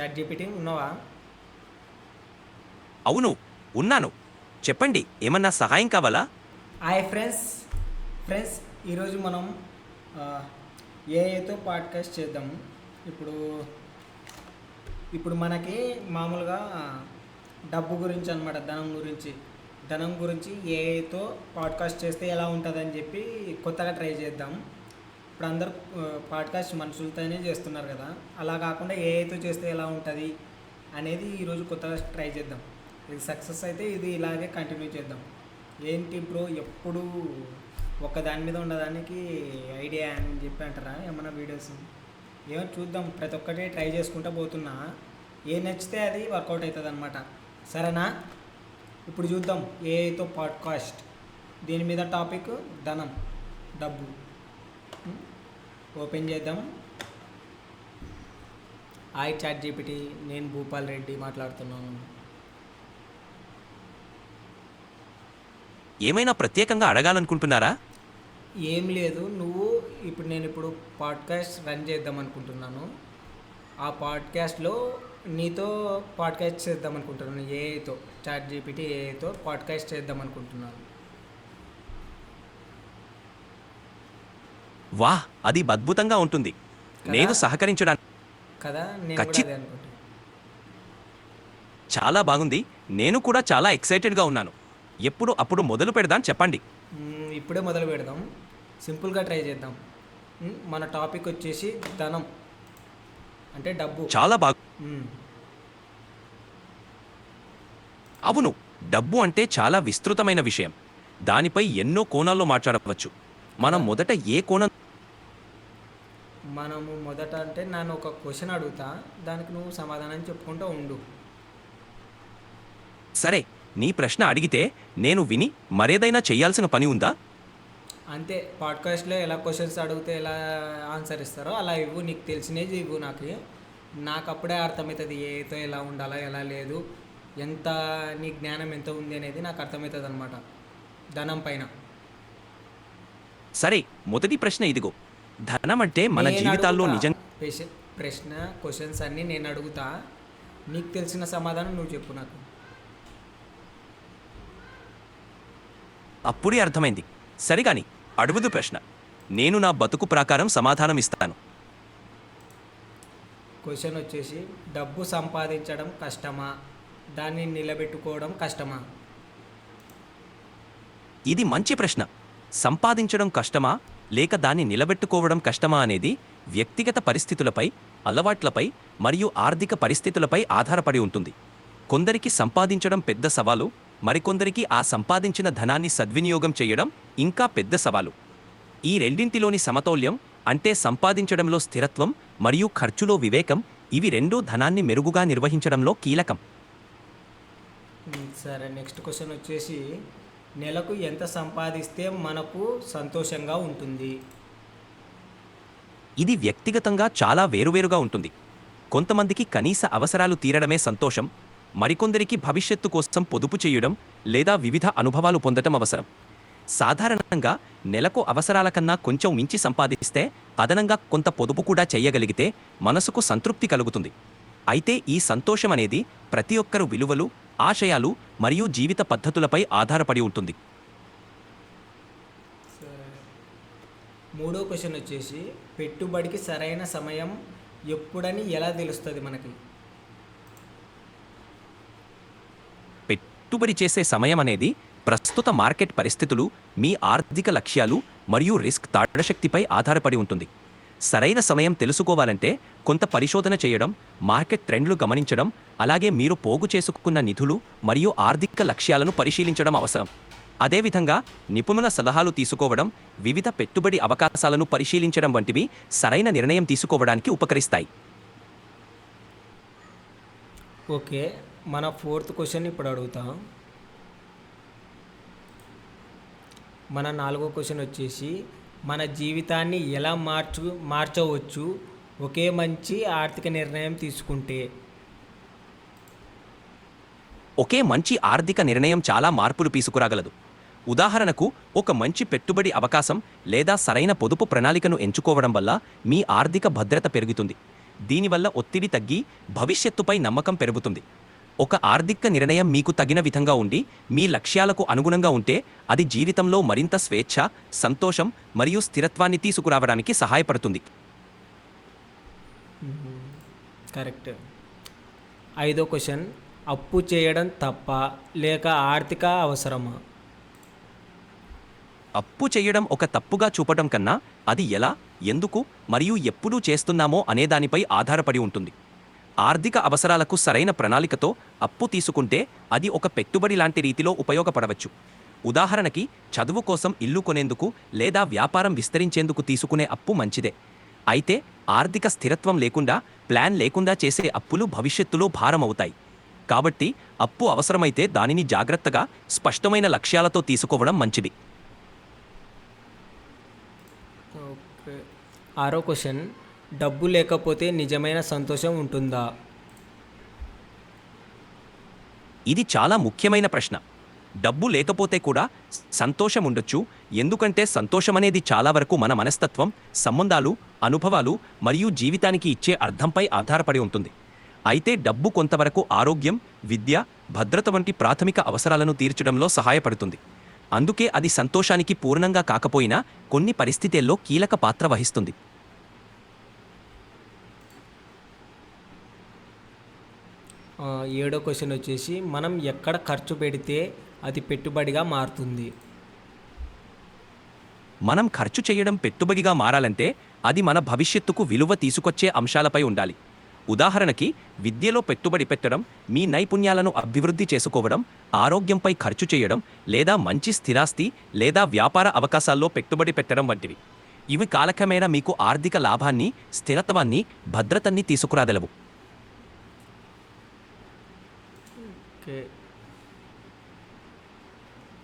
Chat GPT ఉన్నావా? అవును ఉన్నాను. చెప్పండి ఏమన్నా సహాయం కావాలా? హాయ్ ఫ్రెండ్స్ ఫ్రెండ్స్ ఈరోజు మనం ఏఐతో పాడ్కాస్ట్ చేద్దాం. ఇప్పుడు ఇప్పుడు మనకి మామూలుగా డబ్బు గురించి అనమాట ధనం గురించి. ధనం గురించి ఏఐతో పాడ్కాస్ట్ చేస్తే ఎలా ఉంటుందని చెప్పి కొత్తగా ట్రై చేద్దాం. ఇప్పుడు అందరు పాడ్కాస్ట్ మనుషులతోనే చేస్తున్నారు కదా. అలా కాకుండా ఏఐతో చేస్తే ఎలా ఉంటుంది అనేది ఈరోజు కొత్తగా ట్రై చేద్దాం. ఇది సక్సెస్ అయితే ఇది ఇలాగే కంటిన్యూ చేద్దాం. ఏంటి బ్రో ఎప్పుడు ఒక దాని మీద ఉండడానికి ఐడియా అని చెప్పి అంటారా ఏమన్నా వీడియోస్? ఏమో చూద్దాం. ప్రతి ఒక్కటి ట్రై చేసుకుంటూ పోతున్నా. ఏ నచ్చితే అది వర్కౌట్ అవుతుంది అనమాట సరేనా? ఇప్పుడు చూద్దాం. ఏఐతో పాడ్కాస్ట్. దీని మీద టాపిక్ ధనం డబ్బు. ఓపెన్ చేద్దాం. హాయ్ చాట్ జీపీటీ నేను భూపాల్ రెడ్డి మాట్లాడుతున్నాను. ఏమైనా ప్రత్యేకంగా అడగాలనుకుంటున్నారా? ఏం లేదు నువ్వు ఇప్పుడు నేను ఇప్పుడు పాడ్కాస్ట్ రన్ చేద్దాం అనుకుంటున్నాను. ఆ పాడ్కాస్ట్లో నీతో పాడ్కాస్ట్ చేద్దాం అనుకుంటున్నాను ఏఐతో చాట్ జీపీటీ ఏఐతో పాడ్కాస్ట్ చేద్దాం అనుకుంటున్నాను. వా అది అద్భుతంగా ఉంటుంది. నేను సహకరించడానికి కదా? చాలా బాగుంది. నేను కూడా చాలా ఎక్సైటెడ్గా ఉన్నాను. ఎప్పుడు అప్పుడు మొదలు పెడదాం చెప్పండి. ఇప్పుడే మొదలు పెడదాం. సింపుల్గా ట్రై చేద్దాం. మన టాపిక్ వచ్చేసి ధనం. అంటే డబ్బు. చాలా బాగు. అవును డబ్బు అంటే చాలా విస్తృతమైన విషయం. దానిపై ఎన్నో కోణాల్లో మాట్లాడవచ్చు. మనం మొదట ఏ కోణం మనము మొదట అంటే నన్ను ఒక క్వశ్చన్ అడుగుతా దానికి నువ్వు సమాధానం చెప్పుకుంటూ ఉండు. సరే నీ ప్రశ్న అడిగితే నేను విని మరేదైనా చేయాల్సిన పని ఉందా? అంతే పాడ్కాస్ట్లో ఎలా క్వశ్చన్స్ అడిగితే ఎలా ఆన్సర్ ఇస్తారో అలా ఇవ్వు నీకు తెలిసినది ఇవ్వు నాకు. నాకు అప్పుడే అర్థమవుతుంది ఏతో ఎలా ఉండాలా ఎలా లేదు ఎంత నీ జ్ఞానం ఎంత ఉంది అనేది నాకు అర్థమవుతుంది అనమాట ధనం పైన. సరే మొదటి ప్రశ్న ఇదిగో. ధనం అంటే మన జీవితాల్లో. నిజం ప్రశ్న క్వశ్చన్స్ అన్నీ నేను అడుగుతా. నీకు తెలిసిన సమాధానం నువ్వు చెప్పు నాకు. అప్పుడే అర్థమైంది. సరిగాని అడుగుదు ప్రశ్న. నేను నా బతుకు ప్రకారం సమాధానం ఇస్తాను. క్వశ్చన్ వచ్చేసి డబ్బు సంపాదించడం కష్టమా? దాన్ని నిలబెట్టుకోవడం కష్టమా? ఇది మంచి ప్రశ్న. సంపాదించడం కష్టమా? లేక దాన్ని నిలబెట్టుకోవడం కష్టమా అనేది వ్యక్తిగత పరిస్థితులపై అలవాట్లపై మరియు ఆర్థిక పరిస్థితులపై ఆధారపడి ఉంటుంది. కొందరికి సంపాదించడం పెద్ద సవాలు మరికొందరికి ఆ సంపాదించిన ధనాన్ని సద్వినియోగం చేయడం ఇంకా పెద్ద సవాలు. ఈ రెండింటిలోని సమతౌల్యం అంటే సంపాదించడంలో స్థిరత్వం మరియు ఖర్చులో వివేకం ఇవి రెండూ ధనాన్ని మెరుగుగా నిర్వహించడంలో కీలకం. సరే నెక్స్ట్ క్వశ్చన్ వచ్చేసి నెలకు ఎంత సంపాదిస్తే మనకు సంతోషంగా ఉంటుంది? ఇది వ్యక్తిగతంగా చాలా వేరువేరుగా ఉంటుంది. కొంతమందికి కనీస అవసరాలు తీరడమే సంతోషం మరికొందరికి భవిష్యత్తు కోసం పొదుపు చేయడం లేదా వివిధ అనుభవాలు పొందటం అవసరం. సాధారణంగా నెలకు అవసరాల కన్నా కొంచెం మించి సంపాదిస్తే అదనంగా కొంత పొదుపు కూడా చేయగలిగితే మనసుకు సంతృప్తి కలుగుతుంది. అయితే ఈ సంతోషం అనేది ప్రతి ఒక్కరు విలువలు ఆశయాలు మరియు జీవిత పద్ధతులపై ఆధారపడి ఉంటుంది. మూడో క్వశ్చన్ వచ్చేసి పెట్టుబడికి సరైన సమయం ఎప్పుడని ఎలా తెలుస్తుంది మనకి? పెట్టుబడి చేసే సమయం అనేది ప్రస్తుత మార్కెట్ పరిస్థితులు మీ ఆర్థిక లక్ష్యాలు మరియు రిస్క్ తాళశక్తిపై ఆధారపడి ఉంటుంది. సరైన సమయం తెలుసుకోవాలంటే కొంత పరిశోధన చేయడం మార్కెట్ ట్రెండ్లు గమనించడం అలాగే మీరు పోగు చేసుకున్న నిధులు మరియు ఆర్థిక లక్ష్యాలను పరిశీలించడం అవసరం. అదేవిధంగా నిపుణుల సలహాలు తీసుకోవడం వివిధ పెట్టుబడి అవకాశాలను పరిశీలించడం వంటివి సరైన నిర్ణయం తీసుకోవడానికి ఉపకరిస్తాయి. ఓకే మన ఫోర్త్ క్వశ్చన్ ఇప్పుడు అడుగుతాం. మన నాలుగో క్వశ్చన్ వచ్చేసి మన జీవితాన్ని ఎలా మార్చు మార్చవచ్చు? ఒకే మంచి ఆర్థిక నిర్ణయం తీసుకుంటే. ఒకే మంచి ఆర్థిక నిర్ణయం చాలా మార్పులు తీసుకురాగలదు. ఉదాహరణకు ఒక మంచి పెట్టుబడి అవకాశం లేదా సరైన పొదుపు ప్రణాళికను ఎంచుకోవడం వల్ల మీ ఆర్థిక భద్రత పెరుగుతుంది. దీనివల్ల ఒత్తిడి తగ్గి భవిష్యత్తుపై నమ్మకం పెరుగుతుంది. ఒక ఆర్థిక నిర్ణయం మీకు తగిన విధంగా ఉండి మీ లక్ష్యాలకు అనుగుణంగా ఉంటే అది జీవితంలో మరింత స్వేచ్ఛ సంతోషం మరియు స్థిరత్వాన్ని తీసుకురావడానికి సహాయపడుతుంది. కరెక్ట్. ఐదో క్వశ్చన్. అప్పు చేయడం తప్ప లేక ఆర్థిక అవసరమా? అప్పు చేయడం ఒక తప్పుగా చూపడం కన్నా అది ఎలా ఎందుకు మరియు ఎప్పుడు చేస్తున్నామో అనే దానిపై ఆధారపడి ఉంటుంది. ఆర్థిక అవసరాలకు సరైన ప్రణాళికతో అప్పు తీసుకుంటే అది ఒక పెట్టుబడి లాంటి రీతిలో ఉపయోగపడవచ్చు. ఉదాహరణకి చదువు కోసం ఇల్లు కొనేందుకు లేదా వ్యాపారం విస్తరించేందుకు తీసుకునే అప్పు మంచిదే. అయితే ఆర్థిక స్థిరత్వం లేకుండా ప్లాన్ లేకుండా చేసే అప్పులు భవిష్యత్తులో భారమవుతాయి. కాబట్టి అప్పు అవసరమైతే దానిని జాగ్రత్తగా స్పష్టమైన లక్ష్యాలతో తీసుకోవడం మంచిది. ఓకే. ఆరో క్వశ్చన్. డబ్బు లేకపోతే నిజమైన సంతోషం ఉంటుందా? ఇది చాలా ముఖ్యమైన ప్రశ్న. డబ్బు లేకపోతే కూడా సంతోషం ఉండొచ్చు. ఎందుకంటే సంతోషం అనేది చాలా వరకు మన మనస్తత్వం సంబంధాలు అనుభవాలు మరియు జీవితానికి ఇచ్చే అర్థంపై ఆధారపడి ఉంటుంది. అయితే డబ్బు కొంతవరకు ఆరోగ్యం విద్య భద్రత వంటి ప్రాథమిక అవసరాలను తీర్చడంలో సహాయపడుతుంది. అందుకే అది సంతోషానికి పూర్ణంగా కాకపోయినా కొన్ని పరిస్థితుల్లో కీలక పాత్ర వహిస్తుంది. ఏడో క్వశ్చన్ వచ్చేసి మనం ఎక్కడ ఖర్చు పెడితే అది పెట్టుబడిగా మారుతుంది? మనం ఖర్చు చేయడం పెట్టుబడిగా మారాలంటే అది మన భవిష్యత్తుకు విలువ తీసుకొచ్చే అంశాలపై ఉండాలి. ఉదాహరణకి విద్యలో పెట్టుబడి పెట్టడం మీ నైపుణ్యాలను అభివృద్ధి చేసుకోవడం ఆరోగ్యంపై ఖర్చు చేయడం లేదా మంచి స్థిరాస్తి లేదా వ్యాపార అవకాశాల్లో పెట్టుబడి పెట్టడం వంటివి. ఇవి కాలక్రమేణా మీకు ఆర్థిక లాభాన్ని స్థిరత్వాన్ని భద్రతని తీసుకురాగలవు. ఓకే.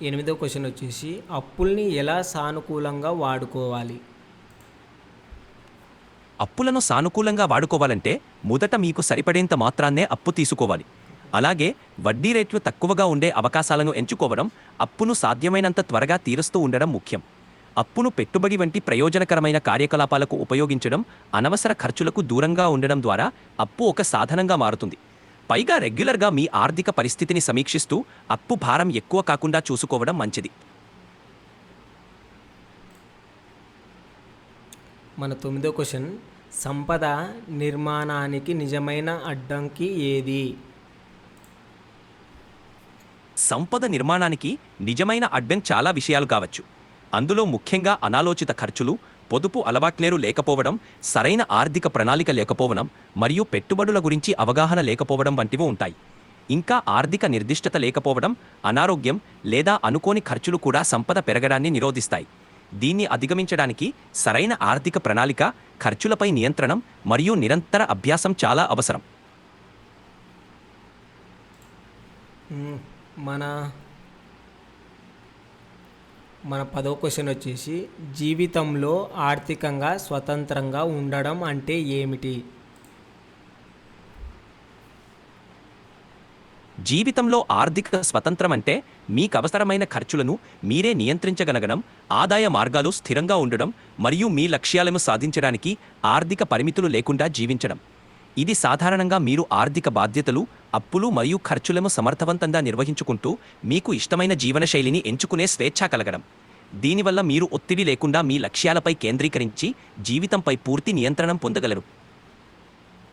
ఎనిమిదో క్వశ్చన్ వచ్చేసి అప్పుల్ని ఎలా సానుకూలంగా వాడుకోవాలి? అప్పులను సానుకూలంగా వాడుకోవాలంటే మొదట మీకు సరిపడేంత మాత్రాన్నే అప్పు తీసుకోవాలి. అలాగే వడ్డీ రేట్లు తక్కువగా ఉండే అవకాశాలను ఎంచుకోవడం అప్పును సాధ్యమైనంత త్వరగా తీరుస్తూ ఉండడం ముఖ్యం. అప్పును పెట్టుబడి వంటి ప్రయోజనకరమైన కార్యకలాపాలకు ఉపయోగించడం అనవసర ఖర్చులకు దూరంగా ఉండడం ద్వారా అప్పు ఒక సాధనంగా మారుతుంది. పైగా రెగ్యులర్గా మీ ఆర్థిక పరిస్థితిని సమీక్షిస్తూ అప్పు భారం ఎక్కువ కాకుండా చూసుకోవడం మంచిది. మన తొమ్మిదో క్వశ్చన్. సంపద నిర్మాణానికి నిజమైన అడ్డంకి ఏది? సంపద నిర్మాణానికి నిజమైన అడ్డం చాలా విషయాలు కావచ్చు. అందులో ముఖ్యంగా అనాలోచిత ఖర్చులు పొదుపు అలవాట్లేరు లేకపోవడం సరైన ఆర్థిక ప్రణాళిక లేకపోవడం మరియు పెట్టుబడుల గురించి అవగాహన లేకపోవడం వంటివి ఉంటాయి. ఇంకా ఆర్థిక నిర్దిష్టత లేకపోవడం అనారోగ్యం లేదా అనుకోని ఖర్చులు కూడా సంపద పెరగడాన్ని నిరోధిస్తాయి. దీన్ని అధిగమించడానికి సరైన ఆర్థిక ప్రణాళిక ఖర్చులపై నియంత్రణం మరియు నిరంతర అభ్యాసం చాలా అవసరం. మన మన పదో క్వశ్చన్ వచ్చేసి జీవితంలో ఆర్థికంగా స్వతంత్రంగా ఉండడం అంటే ఏమిటి? జీవితంలో ఆర్థిక స్వతంత్రం అంటే మీకు అవసరమైన ఖర్చులను మీరే నియంత్రించగలగడం ఆదాయ మార్గాలు స్థిరంగా ఉండడం మరియు మీ లక్ష్యాలను సాధించడానికి ఆర్థిక పరిమితులు లేకుండా జీవించడం. ఇది సాధారణంగా మీరు ఆర్థిక బాధ్యతలు అప్పులు మరియు ఖర్చులను సమర్థవంతంగా నిర్వహించుకుంటూ మీకు ఇష్టమైన జీవనశైలిని ఎంచుకునే స్వేచ్ఛ కలగడం. దీనివల్ల మీరు ఒత్తిడి లేకుండా మీ లక్ష్యాలపై కేంద్రీకరించి జీవితంపై పూర్తి నియంత్రణం పొందగలరు.